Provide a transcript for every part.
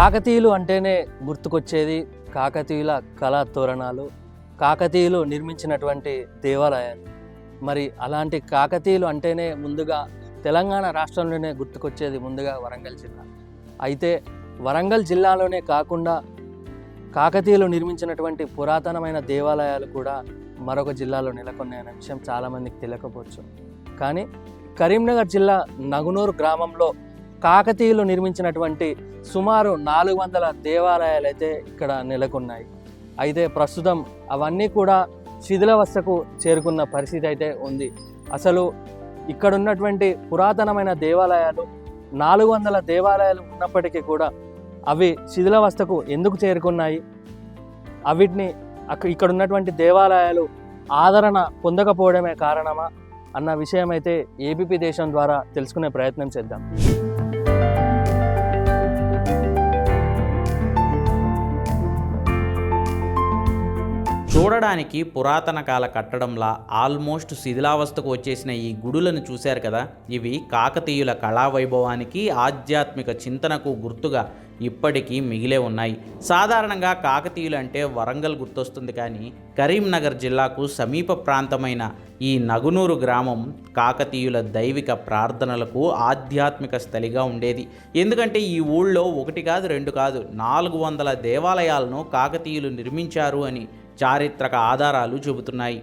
కాకతీయులు అంటేనే గుర్తుకొచ్చేది కాకతీయుల కళా తోరణాలు కాకతీయులు నిర్మించినటువంటి దేవాలయాలు. మరి అలాంటి కాకతీయులు అంటేనే ముందుగా తెలంగాణ రాష్ట్రంలోనే గుర్తుకొచ్చేది ముందుగా వరంగల్ జిల్లా. అయితే వరంగల్ జిల్లాలోనే కాకుండా కాకతీయులు నిర్మించినటువంటి పురాతనమైన దేవాలయాలు కూడా మరొక జిల్లాలో నెలకొన్నాయనే విషయం చాలామందికి తెలియకపోవచ్చు. కానీ కరీంనగర్ జిల్లా నగునూరు గ్రామంలో కాకతీయులు నిర్మించినటువంటి సుమారు నాలుగు వందల దేవాలయాలు అయితే ఇక్కడ నెలకొన్నాయి. అయితే ప్రస్తుతం అవన్నీ కూడా శిథిలవస్థకు చేరుకున్న పరిస్థితి అయితే ఉంది. అసలు ఇక్కడ ఉన్నటువంటి పురాతనమైన దేవాలయాలు నాలుగు వందల దేవాలయాలు ఉన్నప్పటికీ కూడా అవి శిథిలావస్థకు ఎందుకు చేరుకున్నాయి? అవిటిని ఇక్కడ ఉన్నటువంటి దేవాలయాలు ఆదరణ పొందకపోవడమే కారణమా? అన్న విషయం అయితే ఏబీపీ దేశం ద్వారా తెలుసుకునే ప్రయత్నం చేద్దాం. చూడడానికి పురాతన కాల కట్టడంలా ఆల్మోస్ట్ శిథిలావస్థకు వచ్చేసిన ఈ గుడులను చూశారు కదా? ఇవి కాకతీయుల కళా వైభవానికి ఆధ్యాత్మిక చింతనకు గుర్తుగా ఇప్పటికీ మిగిలే ఉన్నాయి. సాధారణంగా కాకతీయులు అంటే వరంగల్ గుర్తొస్తుంది కానీ కరీంనగర్ జిల్లాకు సమీప ప్రాంతమైన ఈ నగునూరు గ్రామం కాకతీయుల దైవిక ప్రార్థనలకు ఆధ్యాత్మిక స్థలిగా ఉండేది. ఎందుకంటే ఈ ఊళ్ళో ఒకటి కాదు రెండు కాదు నాలుగు వందల దేవాలయాలను కాకతీయులు నిర్మించారు అని చారిత్రక ఆధారాలు చెబుతున్నాయి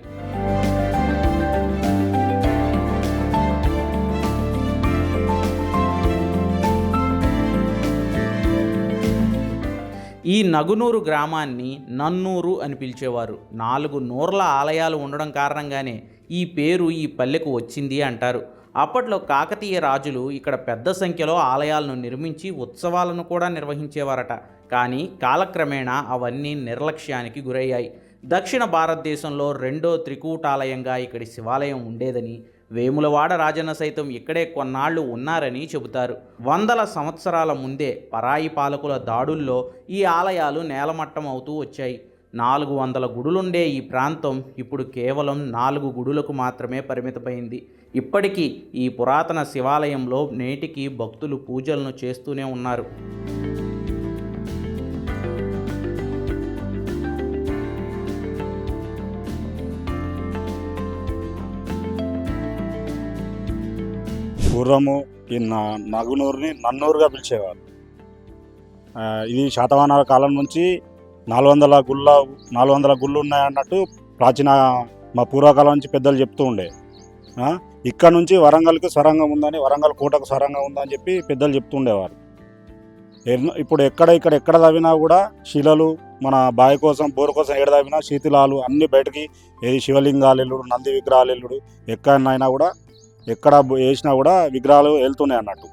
ఈ నగునూరు గ్రామాన్ని నన్నూరు అని పిలిచేవారు. నాలుగు నూర్ల ఆలయాలు ఉండడం కారణంగానే ఈ పేరు ఈ పల్లెకు వచ్చింది అంటారు. అప్పట్లో కాకతీయ రాజులు ఇక్కడ పెద్ద సంఖ్యలో ఆలయాలను నిర్మించి ఉత్సవాలను కూడా నిర్వహించేవారట. కానీ కాలక్రమేణా అవన్నీ నిర్లక్ష్యానికి గురయ్యాయి. దక్షిణ భారతదేశంలో రెండో త్రికూటాలయంగా ఇక్కడి శివాలయం ఉండేదని వేములవాడ రాజన్న సైతం ఇక్కడే కొన్నాళ్ళు ఉన్నారని చెబుతారు. వందల సంవత్సరాల ముందే పరాయి పాలకుల దాడుల్లో ఈ ఆలయాలు నేలమట్టం అవుతూ వచ్చాయి. నాలుగు వందల గుడులుండే ఈ ప్రాంతం ఇప్పుడు కేవలం నాలుగు గుడులకు మాత్రమే పరిమితమైంది. ఇప్పటికీ ఈ పురాతన శివాలయంలో నేటికి భక్తులు పూజలను చేస్తూనే ఉన్నారు. గుర్రము ఈ నగునూరుని నన్నూరుగా పిలిచేవారు. ఇది శాతవాహనాల కాలం నుంచి నాలుగు వందల గుళ్ళ నాలుగు వందల గుళ్ళు ఉన్నాయన్నట్టు ప్రాచీన మా పూర్వకాలం నుంచి పెద్దలు చెప్తూ ఉండే. ఇక్కడ నుంచి వరంగల్కి సొరంగం ఉందని వరంగల్ కోటకు సొరంగం ఉందని చెప్పి పెద్దలు చెప్తూ ఉండేవారు. ఎన్నో- ఇప్పుడు ఎక్కడ ఇక్కడ ఎక్కడ తవ్వినా కూడా శిలలు మన బావి కోసం బోరు కోసం ఏడ తవ్వినా శీతిలాలు అన్ని బయటకి ఏది శివలింగాలు ఎల్లుడు నంది విగ్రహాలు ఎల్లుడు ఎక్కడైనా కూడా ఎక్కడ వేసినా కూడా విగ్రహాలు వెళ్తున్నాయి అన్నట్టు.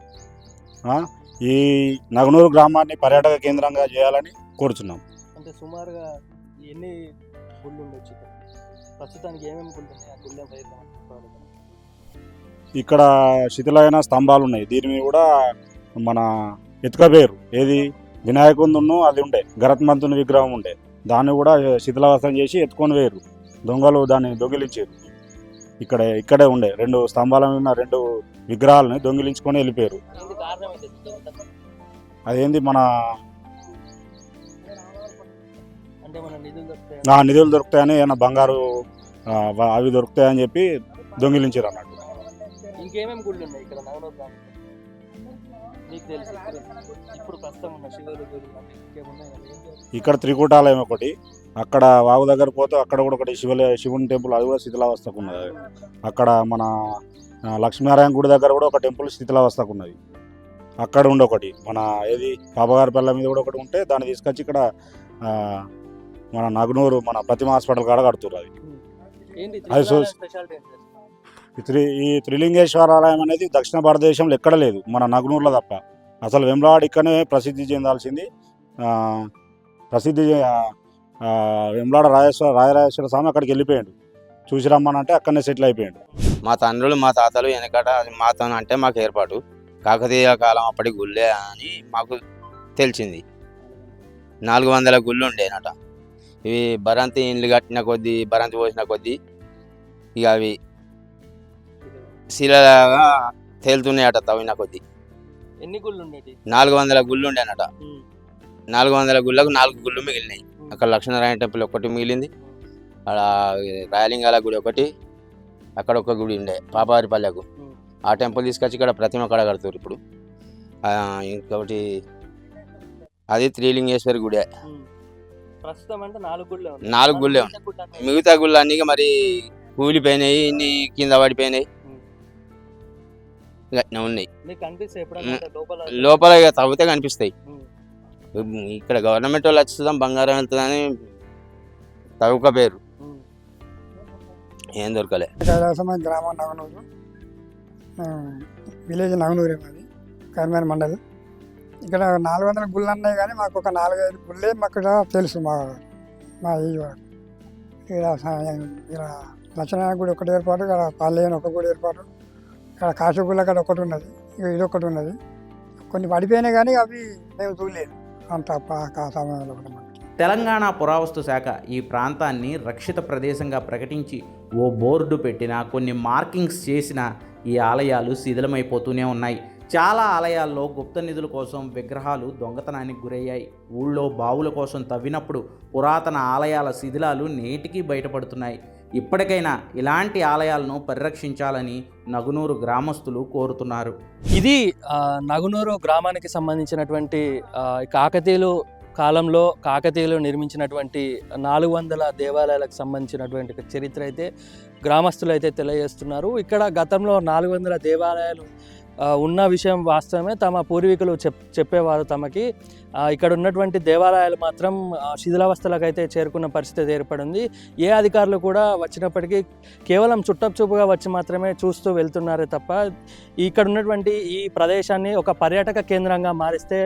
ఈ నగనూరు గ్రామాన్ని పర్యాటక కేంద్రంగా చేయాలని కోరుచున్నాం. అంటే సుమారుగా ఎన్ని గుళ్ళు ఉండొచ్చు ప్రస్తుతానికి ఏమేమి గుళ్ళు ఆ ఇక్కడ శిథిలైన స్తంభాలు ఉన్నాయి దీని మీద కూడా మన ఎత్తుకబేరు ఏది? వినాయకుందును అది ఉండే. గరత్మంతుని విగ్రహం ఉండే. దాన్ని కూడా శిథిలావస్థం చేసి ఎత్తుకొని వేరు దొంగలు దాన్ని దొంగిలించారు. ఇక్కడ ఇక్కడే ఉండే. రెండు స్తంభాల మీద ఉన్న రెండు విగ్రహాలని దొంగిలించుకొని వెళ్ళిపోయారు? అదేంది మన నిధులు దొరుకుతాయి? ఆ నిధులు దొరుకుతాయని ఏమైనా బంగారు అవి దొరుకుతాయని చెప్పి దొంగిలించారు అన్నట్టు. ఇంకేమేమి గుళ్ళు ఉన్నాయి ఇక్కడ నీకు తెలుసు ఇప్పుడు ప్రస్తుతం ఉన్న? ఇక్కడ త్రికూటాలయం ఒకటి. అక్కడ వాగు దగ్గర పోతే అక్కడ కూడా ఒకటి శివలే శివుని టెంపుల్ అది కూడా శిథిలావస్థకు ఉన్నది. అక్కడ మన లక్ష్మీనారాయణ గుడి దగ్గర కూడా ఒక టెంపుల్ శిథిలావస్థకు ఉన్నది. అక్కడ ఉండే ఒకటి. మన ఏది పాపగారి పిల్ల మీద కూడా ఒకటి ఉంటే దాన్ని తీసుకొచ్చి ఇక్కడ మన నగ్నూరు మన ప్రతిమ హాస్పిటల్ కాడ కడుతున్నారు అది. అది త్రి ఈ త్రిలింగేశ్వర ఆలయం అనేది దక్షిణ భారతదేశంలో ఎక్కడ లేదు మన నగనూరులో తప్ప. అసలు వెమ్లవాడ ఇక్కడనే ప్రసిద్ధి చెందాల్సింది. ప్రసిద్ధి చె- రాజేశ్వర రాజరాజేశ్వర స్వామి అక్కడికి వెళ్ళిపోయాడు. చూసి రమ్మనంటే అక్కడనే సెటిల్ అయిపోయాడు. మా తండ్రులు మా తాతలు వెనకట మా మాతో అంటే మాకు ఏర్పాటు. కాకతీయ కాలం అప్పటి గుళ్ళే అని మాకు తెలిసింది. నాలుగు వందల గుళ్ళు ఉండేనట. ఇవి బరంతి ఇండ్లు కట్టిన కొద్దీ బరంతి పోసిన కొద్దీ ఇక అవి శిలలాగా తేలుతున్నాయట తవ్విన కొద్దీ. ఎన్ని గుళ్ళు ఉండేటి నాలుగు వందల గుళ్ళు ఉండేనట నాలుగు వందల గుళ్ళకు నాలుగు గుళ్ళు మిగిలినాయి. అక్కడ లక్ష్మీనారాయణ టెంపుల్ ఒకటి మిగిలింది. అక్కడ రాయలింగాల గుడి ఒకటి అక్కడ ఒక గుడి ఉండే పాపారిపల్లెకు. ఆ టెంపుల్ తీసుకొచ్చి ఇక్కడ ప్రతిమ కడ కడుతున్నారు ఇప్పుడు. ఇంకొకటి అది త్రిలింగేశ్వరి గుడి. ప్రస్తుతం అంటే నాలుగు గుళ్ళే. నాలుగు గుళ్ళే మిగతా గుళ్ళు అన్నీ మరి కూలిపోయినాయి ఇన్ని కింద పడిపోయినాయి. గట్టిన ఉన్నాయి. లోపల ఇక తవ్వితే కనిపిస్తాయి. ఇక్కడ గవర్నమెంట్ వాళ్ళు వచ్చేదాం బంగారం వెళ్తుందని తవ్వుక పేరు. ఏం దొరకలే. గ్రామం నగనూరు. విలేజ్ నగనూరే మాది కర్మేర మండలి. ఇక్కడ నాలుగు వందల గుళ్ళు ఉన్నాయి కానీ మాకు ఒక నాలుగైదు గుళ్ళే మాకు తెలుసు మా మా ఈ వరకు. ఇక్కడ ఇక్కడ లక్ష్మీనారాయణ గుడి ఒకటి ఏర్పాటు ఇక్కడ పల్లెని ఒక గుడి ఏర్పాటు. ఇక్కడ కాశీగుళ్ళ కాడ ఒకటి ఉన్నది. ఇక ఇది ఒకటి ఉన్నది. కొన్ని పడిపోయినాయి కానీ అవి మేము చూడలేదు. అంత ఆ సమయంలో తెలంగాణ పురావస్తు శాఖ ఈ ప్రాంతాన్ని రక్షిత ప్రదేశంగా ప్రకటించి ఓ బోర్డు పెట్టినా కొన్ని మార్కింగ్స్ చేసిన ఈ ఆలయాలు శిథిలమైపోతూనే ఉన్నాయి. చాలా ఆలయాల్లో గుప్త నిధుల కోసం విగ్రహాలు దొంగతనానికి గురయ్యాయి. ఊళ్ళో బావుల కోసం తవ్వినప్పుడు పురాతన ఆలయాల శిథిలాలు నేటికీ బయటపడుతున్నాయి. ఇప్పటికైనా ఇలాంటి ఆలయాలను పరిరక్షించాలని నగునూరు గ్రామస్తులు కోరుతున్నారు. ఇది నగునూరు గ్రామానికి సంబంధించినటువంటి కాకతీయులు కాలంలో కాకతీయులు నిర్మించినటువంటి నాలుగు వందల దేవాలయాలకు సంబంధించినటువంటి చరిత్ర అయితే గ్రామస్తులు అయితే తెలియజేస్తున్నారు. ఇక్కడ గతంలో నాలుగు వందల దేవాలయాలు ఉన్న విషయం వాస్తవమే. తమ పూర్వీకులు చెప్ చెప్పేవారు తమకి. ఇక్కడ ఉన్నటువంటి దేవాలయాలు మాత్రం శిథిలావస్థలకైతే శిథిలావస్థలకు అయితే చేరుకున్న పరిస్థితి ఏర్పడింది. ఏ అధికారులు కూడా వచ్చినప్పటికీ కేవలం చుట్టపుచూపుగా వచ్చి మాత్రమే చూస్తూ వెళ్తున్నారే తప్ప ఇక్కడ ఉన్నటువంటి ఈ ప్రదేశాన్ని ఒక పర్యాటక కేంద్రంగా మారిస్తే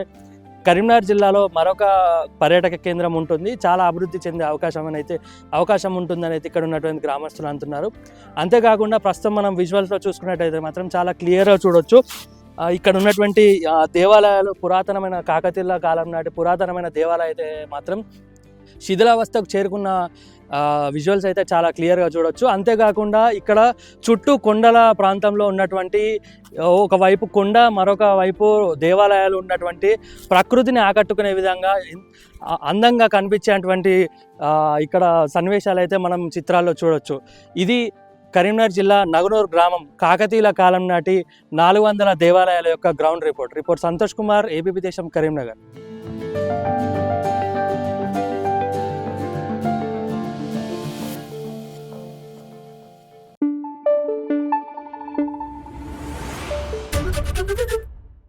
కరీంనగర్ జిల్లాలో మరొక పర్యాటక కేంద్రం ఉంటుంది. చాలా అభివృద్ధి చెందే అవకాశం అని అయితే అవకాశం ఉంటుందని అయితే ఇక్కడ ఉన్నటువంటి గ్రామస్తులు అంటున్నారు. అంతేకాకుండా ప్రస్తుతం మనం విజువల్స్లో చూసుకున్నట్టయితే మాత్రం చాలా క్లియర్గా చూడొచ్చు. ఇక్కడ ఉన్నటువంటి దేవాలయాలు పురాతనమైన కాకతీయుల కాలం నాటి పురాతనమైన దేవాలయం అయితే మాత్రం శిథిలావస్థకు చేరుకున్న విజువల్స్ అయితే చాలా క్లియర్గా చూడొచ్చు. అంతేకాకుండా ఇక్కడ చుట్టూ కొండల ప్రాంతంలో ఉన్నటువంటి ఒకవైపు కొండ మరొక వైపు దేవాలయాలు ఉన్నటువంటి ప్రకృతిని ఆకట్టుకునే విధంగా అందంగా కనిపించేటువంటి ఇక్కడ సన్నివేశాలు అయితే మనం చిత్రాల్లో చూడొచ్చు. ఇది కరీంనగర్ జిల్లా నగనూరు గ్రామం కాకతీయుల కాలం నాటి నాలుగు వందల దేవాలయాల యొక్క ground report report Santosh Kumar ABP Desam Karimnagar.